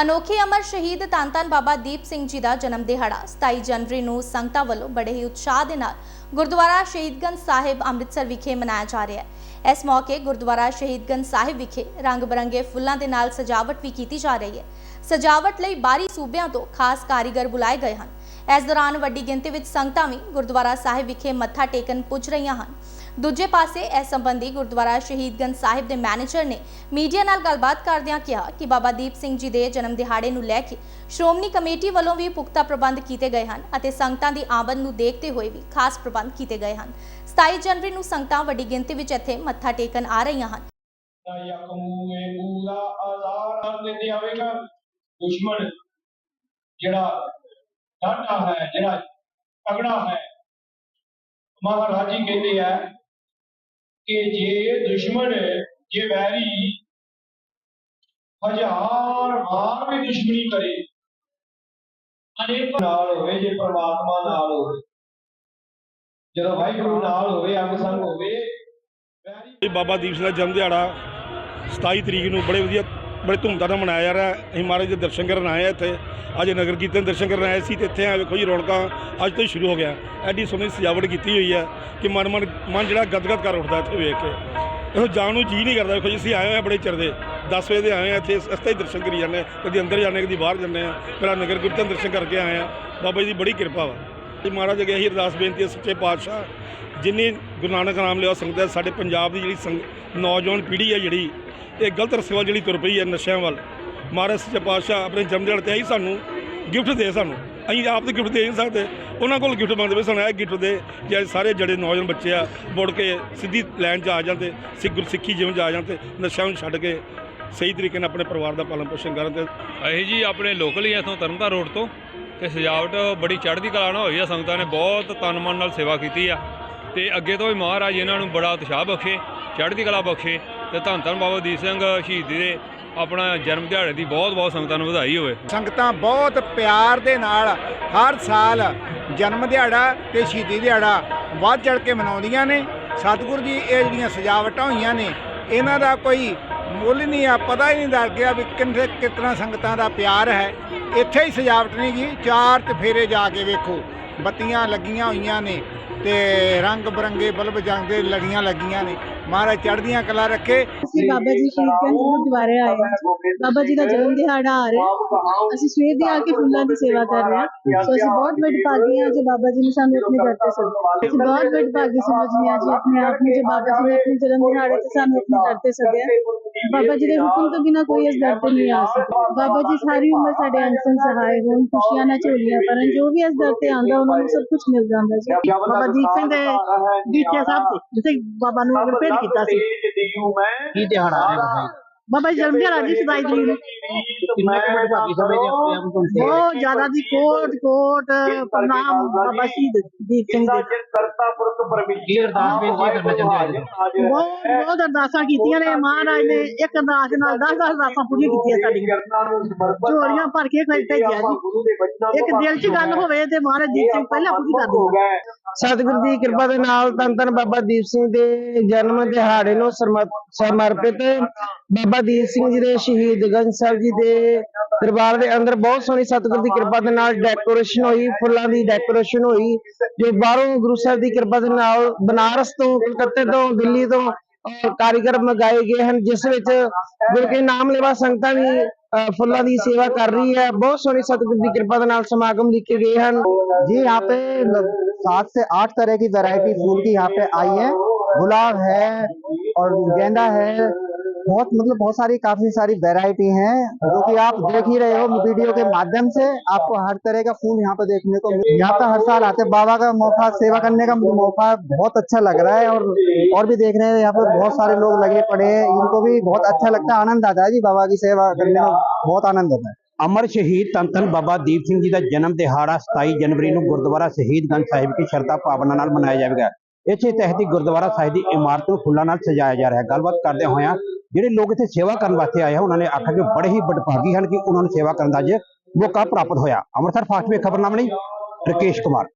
ਅਨੋਖੇ ਅਮਰ ਸ਼ਹੀਦ ਧੰਨ ਧੰਨ ਬਾਬਾ ਦੀਪ ਸਿੰਘ ਜੀ ਦਾ ਜਨਮ ਦਿਹਾੜਾ 27 ਜਨਵਰੀ ਨੂੰ ਸੰਗਤਾਂ ਵੱਲੋਂ ਬੜੇ ਹੀ ਉਤਸ਼ਾਹ ਦੇ ਨਾਲ ਗੁਰਦੁਆਰਾ ਸ਼ਹੀਦਗੰਜ ਸਾਹਿਬ ਅੰਮ੍ਰਿਤਸਰ ਵਿਖੇ ਮਨਾਇਆ ਜਾ ਰਿਹਾ ਹੈ। ਇਸ ਮੌਕੇ ਗੁਰਦੁਆਰਾ ਸ਼ਹੀਦਗੰਜ ਸਾਹਿਬ ਵਿਖੇ ਰੰਗ-ਬਰੰਗੇ ਫੁੱਲਾਂ ਦੇ ਨਾਲ ਸਜਾਵਟ ਵੀ ਕੀਤੀ ਜਾ ਰਹੀ ਹੈ। ਸਜਾਵਟ ਲਈ ਬਾਹਰੀ ਸੂਬਿਆਂ ਤੋਂ ਖਾਸ ਕਾਰੀਗਰ ਬੁਲਾਏ ਗਏ ਹਨ। ਇਸ ਦੌਰਾਨ ਵੱਡੀ ਗਿਣਤੀ ਵਿੱਚ ਸੰਗਤਾਂ ਵੀ ਗੁਰਦੁਆਰਾ ਸਾਹਿਬ ਵਿਖੇ ਮੱਥਾ ਟੇਕਣ ਪੁੱਜ ਰਹੀਆਂ ਹਨ। ਦੂਜੇ ਪਾਸੇ ਇਸ ਸੰਬੰਧੀ ਗੁਰਦੁਆਰਾ ਸ਼ਹੀਦਗੰਜ ਸਾਹਿਬ ਦੇ ਮੈਨੇਜਰ ਨੇ ਮੀਡੀਆ ਨਾਲ ਗੱਲਬਾਤ ਕਰਦਿਆਂ ਕਿਹਾ ਕਿ ਬਾਬਾ ਦੀਪ ਸਿੰਘ ਜੀ ਦੇ ਜਨਮ ਦਿਹਾੜੇ ਨੂੰ ਲੈ ਕੇ ਸ਼੍ਰੋਮਣੀ ਕਮੇਟੀ ਵੱਲੋਂ ਵੀ ਪੁਖਤਾ ਪ੍ਰਬੰਧ ਕੀਤੇ ਗਏ ਹਨ ਅਤੇ ਸੰਗਤਾਂ ਦੀ ਆਮਦ ਨੂੰ ਦੇਖਦੇ ਹੋਏ ਵੀ ਖਾਸ ਪ੍ਰਬੰਧ ਕੀਤੇ ਗਏ ਹਨ। 27 ਜਨਵਰੀ ਨੂੰ ਸੰਗਤਾਂ ਵੱਡੀ ਗਿਣਤੀ ਵਿੱਚ ਇੱਥੇ ਮੱਥਾ ਟੇਕਣ ਆ ਰਹੀਆਂ ਹਨ। ਯਕਮੂ ਪੂਰਾ ਆਜ਼ਾਦ ਦਿੰਦੇ ਆਵੇਗਾ ਦੁਸ਼ਮਣ ਜਿਹੜਾ ਡਾਢਾ ਹੈ, ਜਿਹੜਾ ਤਗੜਾ ਹੈ, ਮਹਾਰਾਜ ਕਹਿੰਦੇ ਆ ਕਿ ਜੇ ਦੁਸ਼ਮਣ ਜੇ ਵੈਰੀ, ਹਜ਼ਾਰ ਵਾਰ ਵੀ ਦੁਸ਼ਮਣੀ ਕਰੇ। ਅਨੇਕ ਨਾਲ ਹੋਵੇ, ਜੇ ਪ੍ਰਮਾਤਮਾ ਨਾਲ ਹੋਵੇ। ਜਦੋਂ ਵਾਹਿਗੁਰੂ ਨਾਲ ਹੋਵੇ, ਅੰਗ ਸੰਗ ਹੋਵੇ ਇਹ ਬਾਬਾ ਦੀਪ ਸਿੰਘ ਦਾ ਜਨਮ ਦਿਹਾੜਾ 27 ਤਰੀਕ ਨੂੰ, ਬੜੇ ਵਧੀਆ ਬੜੇ ਧੂਮਧਾਮ ਨਾਲ ਮਨਾਇਆ ਜਾ ਰਿਹਾ ਹੈ। ਅਸੀਂ ਮਹਾਰਾਜ ਦੇ ਦਰਸ਼ਨ ਕਰਨ ਆਏ ਹਾਂ ਇੱਥੇ। ਅੱਜ ਨਗਰ ਕੀਰਤਨ ਦਰਸ਼ਨ ਕਰਨ ਆਏ ਸੀ ਤੇ ਇੱਥੇ ਆ ਵੇਖੋ ਜੀ ਰੌਣਕਾਂ ਅੱਜ ਤੋਂ ਹੀ ਸ਼ੁਰੂ ਹੋ ਗਿਆ। ਐਡੀ ਸੋਹਣੀ ਸਜਾਵਟ ਕੀਤੀ ਹੋਈ ਹੈ ਕਿ ਮਨ ਮਨ ਮਨ ਜਿਹੜਾ ਗਦਗਦ ਕਰ ਉੱਠਦਾ ਇੱਥੇ ਵੇਖ ਕੇ। ਇਹੋ ਜਾਣ ਨੂੰ ਜੀ ਨਹੀਂ ਕਰਦਾ। ਵੇਖੋ ਜੀ, ਅਸੀਂ ਆਏ ਹੋਏ ਹਾਂ ਬੜੇ ਚਿਰ ਦੇ। 10 ਵਜੇ ਦੇ ਆਏ ਹਾਂ ਇੱਥੇ ਅਸਤੇ ਹੀ ਦਰਸ਼ਨ ਕਰੀ ਜਾਂਦੇ ਹਾਂ ਕਦੀ ਅੰਦਰ ਜਾਂਦੇ ਕਦੀ ਬਾਹਰ ਜਾਂਦੇ ਹਾਂ ਪਹਿਲਾਂ ਨਗਰ ਕੀਰਤਨ ਦਰਸ਼ਨ ਕਰਕੇ ਆਏ ਹਾਂ ਬਾਬਾ ਜੀ ਦੀ ਬੜੀ ਕਿਰਪਾ ਵਾ। ਜੀ ਮਹਾਰਾਜ ਅੱਗੇ ਇਹੀ ਅਰਦਾਸ ਬੇਨਤੀ ਹੈ ਸੱਚੇ ਪਾਤਸ਼ਾਹ, ਜਿੰਨੀ ਗੁਰੂ ਨਾਨਕ ਨਾਮ ਲਿਆ ਸੰਗਤ ਹੈ, ਸਾਡੇ ਪੰਜਾਬ ਦੀ ਜਿਹੜੀ ਸੰਗ ਨੌਜਵਾਨ ਪੀੜ੍ਹੀ ਹੈ ਜਿਹੜੀ ਇਹ ਗਲਤ ਰਸਤੇ ਵੱਲ ਜਿਹੜੀ ਤੁਰ ਪਈ ਹੈ ਨਸ਼ਿਆਂ ਵੱਲ। ਮਹਾਰਾਜ ਸੱਚੇ ਪਾਤਸ਼ਾਹ ਆਪਣੇ ਜਨਮ ਦਿਹਾੜੇ ਤੇ ਆਈ ਸਾਨੂੰ ਗਿਫਟ ਦੇ ਸਾਨੂੰ। ਅਸੀਂ ਆਪ ਤੇ ਗਿਫਟ ਦੇ ਨਹੀਂ ਸਕਦੇ। ਉਹਨਾਂ ਕੋਲ ਗਿਫਟ ਮੰਗਦੇ ਪਏ ਸਾਨੂੰ, ਇਹ ਗਿਫਟ ਦੇ ਜਿਹੜੇ ਸਾਰੇ ਜਿਹੜੇ ਨੌਜਵਾਨ ਬੱਚੇ ਆ, ਮੁੜ ਕੇ ਸਿੱਧੀ ਲਾਈਨ 'ਚ ਆ ਜਾਂਦੇ, ਸਿੱਖ ਗੁਰਸਿੱਖੀ ਜੀਵਨ 'ਚ ਆ ਜਾਂਦੇ, ਨਸ਼ਿਆਂ ਨੂੰ ਛੱਡ ਕੇ ਸਹੀ ਤਰੀਕੇ ਨਾਲ ਆਪਣੇ ਪਰਿਵਾਰ ਦਾ ਪਾਲਣ ਪੋਸ਼ਣ ਕਰਨ ਤੇ ਅਸੀਂ ਜੀ ਆਪਣੇ ਲੋਕਲ ਹੀ ਇੱਥੋਂ ਤਰਨਤਾਰ ਰੋਡ ਤੋਂ, ਤੇ ਸਜਾਵਟ ਬੜੀ ਚੜ੍ਹਦੀ ਕਲਾ ਨਾਲ ਹੋਈ ਆ, ਸੰਗਤਾਂ ਨੇ ਬਹੁਤ ਤਨ ਮਨ ਨਾਲ ਸੇਵਾ ਕੀਤੀ ਆ। ਤੇ ਅੱਗੇ ਤੋਂ ਵੀ ਮਹਾਰਾਜ ਇਹਨਾਂ ਨੂੰ ਬੜਾ ਉਤਸ਼ਾਹ ਬਖਸ਼ੇ, ਚੜ੍ਹਦੀ ਕਲਾ ਬਖਸ਼ੇ। ਤੇ ਧੰਨ ਧੰਨ ਬਾਬਾ ਦੀਪ ਸਿੰਘ ਸ਼ਹੀਦੀ ਦੇ ਆਪਣਾ ਜਨਮ ਦਿਹਾੜੇ ਦੀ ਬਹੁਤ ਬਹੁਤ ਸੰਗਤਾਂ ਨੂੰ ਵਧਾਈ ਹੋਵੇ। ਸੰਗਤਾਂ ਬਹੁਤ ਪਿਆਰ ਦੇ ਨਾਲ ਹਰ ਸਾਲ ਜਨਮ ਦਿਹਾੜਾ ਤੇ ਸ਼ਹੀਦੀ ਦਿਹਾੜਾ ਵੱਧ ਚੜ ਕੇ ਮਨਾਉਂਦੀਆਂ ਨੇ। ਸਤਿਗੁਰੂ ਜੀ, ਇਹ ਜਿਹੜੀਆਂ ਸਜਾਵਟਾਂ ਹੋਈਆਂ ਨੇ, ਇਹਨਾਂ ਦਾ ਕੋਈ ਮੁੱਲ ਨਹੀਂ ਆ, ਪਤਾ ਹੀ ਨਹੀਂ ਲੱਗ ਗਿਆ ਵੀ ਕਿੰਨੇ ਕਿਤਨਾ ਸੰਗਤਾਂ ਦਾ ਪਿਆਰ ਹੈ। ਇੱਥੇ ਹੀ ਸਜਾਵਟ ਨਹੀਂ ਗਈ, ਚਾਰ ਚਫੇਰੇ ਜਾ ਕੇ ਵੇਖੋ, ਬੱਤੀਆਂ ਲੱਗੀਆਂ ਹੋਈਆਂ ਨੇ। ਤੇ ਰੰਗ ਬਰੰਗੇ ਬਲਬ ਜਾਂਦੇ ਲੜੀਆਂ ਲੱਗੀਆਂ ਨੇ। ਮਹਾਰਾਜ ਚੜ੍ਹਦੀਆਂ ਕਲਾ ਰੱਖੇ। ਅਸੀਂ ਬਾਬਾ ਜੀ ਸ਼ਹੀਦਗੰਜ ਗੁਰਦੁਆਰੇ ਆਏ ਹਾਂ। ਬਾਬਾ ਜੀ ਦਾ ਜਨਮ ਦਿਹਾੜਾ ਆ ਰਿਹਾ। ਅਸੀਂ ਸਵੇਰ ਦੇ ਆ ਕੇ ਫੁੱਲਾਂ ਦੀ ਸੇਵਾ ਕਰ ਰਹੇ ਹਾਂ। ਸੋ ਅਸੀਂ ਬਹੁਤ ਵੱਡ ਭਾਗੀ ਹਾਂ ਜੋ ਬਾਬਾ ਜੀ ਨੇ ਸਾਨੂੰ ਆਪਣੇ ਦਰ ਤੇ ਸੱਦਿਆ। ਅਸੀਂ ਬਹੁਤ ਵੱਡ ਭਾਗੀ ਸਮਝਦੇ ਹਾਂ ਜੀ ਆਪਣੇ ਆਪ ਨੂੰ। ਜੋ ਬਾਬਾ ਜੀ ਨੇ ਆਪਣੇ ਜਨਮ ਦਿਹਾੜੇ ਤੇ ਸਾਨੂੰ ਆਪਣੇ ਦਰ ਤੇ ਸੱਦਿਆ। ਬਾਬਾ ਜੀ ਦੇ ਹੁਕਮ ਤੋਂ ਬਿਨਾ ਕੋਈ ਇਸ ਦਰ ਤੇ ਨਹੀਂ ਆ ਸਕਦਾ ਬਾਬਾ ਜੀ ਸਾਰੀ ਉਮਰ ਸਾਡੇ ਅੰਸਨ ਸਹਾਇ ਹੋਣ, ਖੁਸ਼ੀਆਂ ਨਾਲ ਝੋਲੀਆਂ ਭਰਨ। ਜੋ ਵੀ ਇਸ ਦਰ ਤੇ ਆਂਦਾ ਉਹਨਾਂ ਨੂੰ ਸਭ ਕੁਝ ਮਿਲ ਜਾਂਦਾ ਜੀ। ਬਾਬਾ ਦੀਪ ਸਿੰਘ ਦੇ ਦੀਖਿਆ ਸਾਹਿਬ ਤੇ ਜਿੱਥੇ ਬਾਬਾ ਨੂੰ ਅਗਰ ਭੇਟ ਕੀਤਾ ਸੀ। ਕੀ ਦਿਹਾੜਾ ਹੈ ਬਾਬਾ ਜੀ? ਜਨਮ ਦਿਹਾੜਾ ਜੀ 27 ਤਰੀਕ ਨੂੰ ਕਿੰਨੇ ਕੁ ਵੱਡੇ ਭਾਗੀ ਸਮਝਦੇ ਆਪਣੇ ਆਪ ਨੂੰ ਬਹੁਤ ਜ਼ਿਆਦਾ ਜੀ ਕੋਟ ਕੋਟ ਪ੍ਰਣਾਮ ਬਾਬਾ ਸ਼ਹੀਦ ਦੀਪ ਸਿੰਘ ਦੇ। ਕਰਤਾ ਪੁਰਖ ਪਰਮੇਸ਼ਰ। ਅਰਦਾਸ ਬੇਨਤੀ ਕਰਨਾ ਚਾਹੁੰਦੇ ਅੱਜ ਬਹੁਤ ਬਹੁਤ ਅਰਦਾਸਾਂ ਕੀਤੀਆਂ ਨੇ ਮਹਾਰਾਜ ਨੇ ਇੱਕ ਅਰਦਾਸ ਨਾਲ 10 10 ਅਰਦਾਸਾਂ ਪੂਰੀਆਂ ਕੀਤੀਆਂ ਸਾਡੀਆਂ। ਝੋਲੀਆਂ ਭਰ ਕੇ ਖੜ ਭੇਜਿਆ ਜੀ। ਇੱਕ ਦਿਲ 'ਚ ਗੱਲ ਹੋਵੇ ਤੇ ਮਹਾਰਾਜ ਦੀਪ ਸਿੰਘ ਪਹਿਲਾਂ ਪੂਰੀ ਕਰ ਦਿੰਦਾ ਸਤਿਗੁਰੂ ਦੀ ਕਿਰਪਾ ਦੇ ਨਾਲ ਧੰਨ ਧੰਨ ਬਾਬਾ ਦੀਪ ਸਿੰਘ ਦੇ ਜਨਮ ਦਿਹਾੜੇ ਨੂੰ ਸਮਰਪਿਤ ਬਾਬਾ ਦੀਪ ਸਿੰਘ ਜੀ ਦੇ ਸ਼ਹੀਦਗੰਜ ਸਾਹਿਬ ਜੀ ਦੇ ਦਰਬਾਰ ਦੇ ਅੰਦਰ ਬਹੁਤ ਸੋਹਣੀ ਸਤਿਗੁਰੂ ਦੀ ਕਿਰਪਾ ਦੇ ਨਾਲ ਡੈਕੋਰੇਸ਼ਨ ਹੋਈ ਫੁੱਲਾਂ ਦੀ ਡੈਕੋਰੇਸ਼ਨ ਹੋਈ ਜੋ ਬਾਹਰੋਂ ਗੁਰੂ ਸਾਹਿਬ ਦੀ ਕਿਰਪਾ ਦੇ ਨਾਲ ਬਨਾਰਸ ਤੋਂ ਕਲਕੱਤੇ ਤੋਂ ਦਿੱਲੀ ਤੋਂ ਅਹ ਕਾਰੀਗਰ ਮੰਗਾਏ ਗਏ ਹਨ ਜਿਸ ਵਿੱਚ ਗੁਰੂ ਕੇ ਨਾਮ ਲੈਵਾ ਸੰਗਤਾਂ ਵੀ ਅਹ ਫੁੱਲਾਂ ਦੀ ਸੇਵਾ ਕਰ ਰਹੀ ਹੈ बहुत सोनी सतगुरु की कृपा के नाल समागम लिखे गए हैं जी यहाँ पे सात से आठ तरह की वैरायटी फूल की यहाँ पे आई है गुलाब है और गेंदा है बहुत मतलब बहुत सारी काफी सारी वैरायटी हैं जो कि आप देख ही रहे हो वीडियो के माध्यम से आपको हर तरह का फूल यहाँ पे देखने को मिल- यहाँ पे हर साल आते हैं। बाबा का मौका सेवा करने का मुझे मौका बहुत अच्छा लग रहा है और और भी देख रहे हैं यहाँ पे बहुत सारे लोग लगे पड़े हैं इनको भी बहुत अच्छा लगता है आनंद आता है जी बाबा की सेवा करने में बहुत आनंद आता है ਅਮਰ ਸ਼ਹੀਦ ਧੰਨ ਧੰਨ ਬਾਬਾ ਦੀਪ ਸਿੰਘ ਜੀ ਦਾ ਜਨਮ ਦਿਹਾੜਾ 27 ਜਨਵਰੀ ਨੂੰ ਗੁਰਦੁਆਰਾ ਸ਼ਹੀਦਗੰਜ ਸਾਹਿਬ ਦੀ ਸ਼ਰਧਾ ਭਾਵਨਾ ਨਾਲ ਮਨਾਇਆ ਜਾਵੇਗਾ ਇਸੇ ਤਹਿਤ ਹੀ ਗੁਰਦੁਆਰਾ ਸਾਹਿਬ ਦੀ ਇਮਾਰਤ ਨੂੰ ਫੁੱਲਾਂ ਨਾਲ ਸਜਾਇਆ ਜਾ ਰਿਹਾ ਹੈ ਗੱਲਬਾਤ ਕਰਦੇ ਹੋਇਆਂ ਜਿਹੜੇ ਲੋਕ ਇੱਥੇ ਸੇਵਾ ਕਰਨ ਵਾਸਤੇ ਆਏ ਆ, ਉਹਨਾਂ ਨੇ ਆਖਿਆ ਕਿ ਬੜੇ ਹੀ ਵਡਭਾਗੀ ਹਨ ਕਿ ਉਹਨਾਂ ਨੂੰ ਸੇਵਾ ਕਰਨ ਦਾ ਅੱਜ ਮੌਕਾ ਪ੍ਰਾਪਤ ਹੋਇਆ। ਅੰਮ੍ਰਿਤਸਰ ਫਾਸਟ ਵੇ ਖਬਰਨਾਮਾ ਲਈ ਰਕੇਸ਼ ਕੁਮਾਰ।